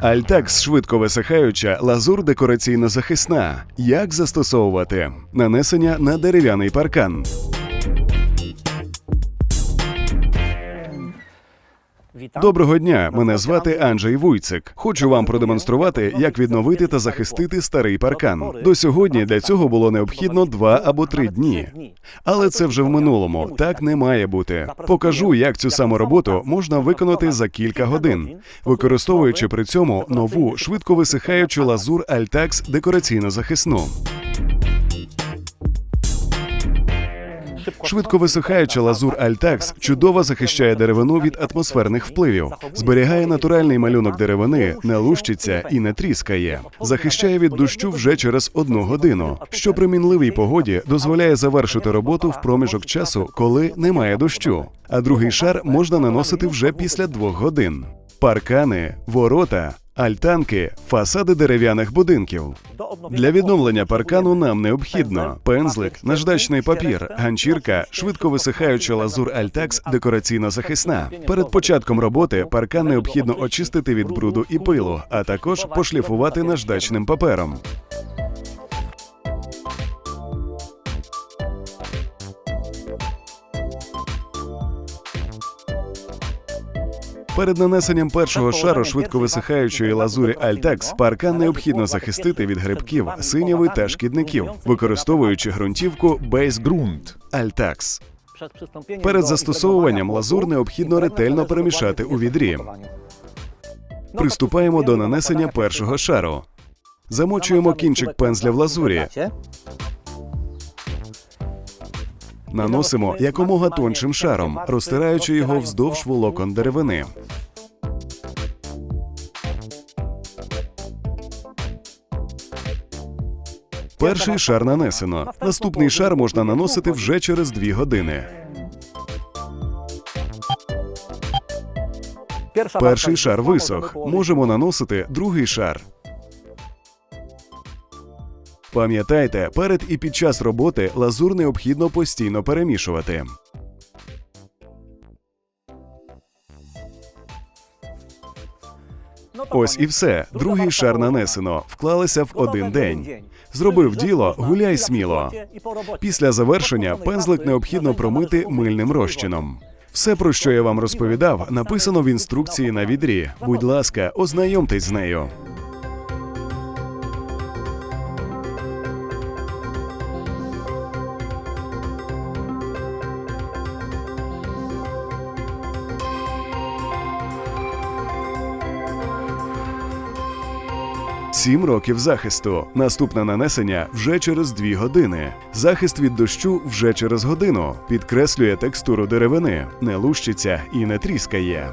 Альтакс швидко висихаюча, лазур декораційно захисна. Як застосовувати? Нанесення на дерев'яний паркан. Доброго дня, мене звати Анджей Вуйцик. Хочу вам продемонструвати, як відновити та захистити старий паркан. До сьогодні для цього було необхідно два або три дні. Але це вже в минулому. Так не має бути. Покажу, як цю саму роботу можна виконати за кілька годин, використовуючи при цьому нову швидко висихаючу лазур Altax декораційно захисну. Швидко висихаюча лазур Altax чудово захищає деревину від атмосферних впливів, зберігає натуральний малюнок деревини, не лущиться і не тріскає, захищає від дощу вже через одну годину, що при мінливій погоді дозволяє завершити роботу в проміжок часу, коли немає дощу. А другий шар можна наносити вже після двох годин. Паркани, ворота. Альтанки, фасади дерев'яних будинків. Для відновлення паркану нам необхідно пензлик, наждачний папір, ганчірка, швидко висихаюча лазур Альтакс декораційно захисна. Перед початком роботи паркан необхідно очистити від бруду і пилу, а також пошліфувати наждачним папером. Перед нанесенням першого шару швидко висихаючої лазурі Altex паркан необхідно захистити від грибків, синяви та шкідників, використовуючи ґрунтівку Base Altex. Перед застосовуванням лазур необхідно ретельно перемішати у відрі. Приступаємо до нанесення першого шару. Замочуємо кінчик пензля в лазурі, наносимо якомога тоншим шаром, розтираючи його вздовж волокон деревини. Перший шар нанесено. Наступний шар можна наносити вже через дві години. Перший шар висох. Можемо наносити другий шар. Пам'ятайте, перед і під час роботи лазур необхідно постійно перемішувати. Ось і все. Другий шар нанесено. Вклалися в один день. Зробив діло, гуляй сміло. Після завершення пензлик необхідно промити мильним розчином. Все, про що я вам розповідав, написано в інструкції на відрі. Будь ласка, ознайомтесь з нею. Сім років захисту. Наступне нанесення вже через дві години. Захист від дощу вже через годину. Підкреслює текстуру деревини, не лущиться і не тріскає.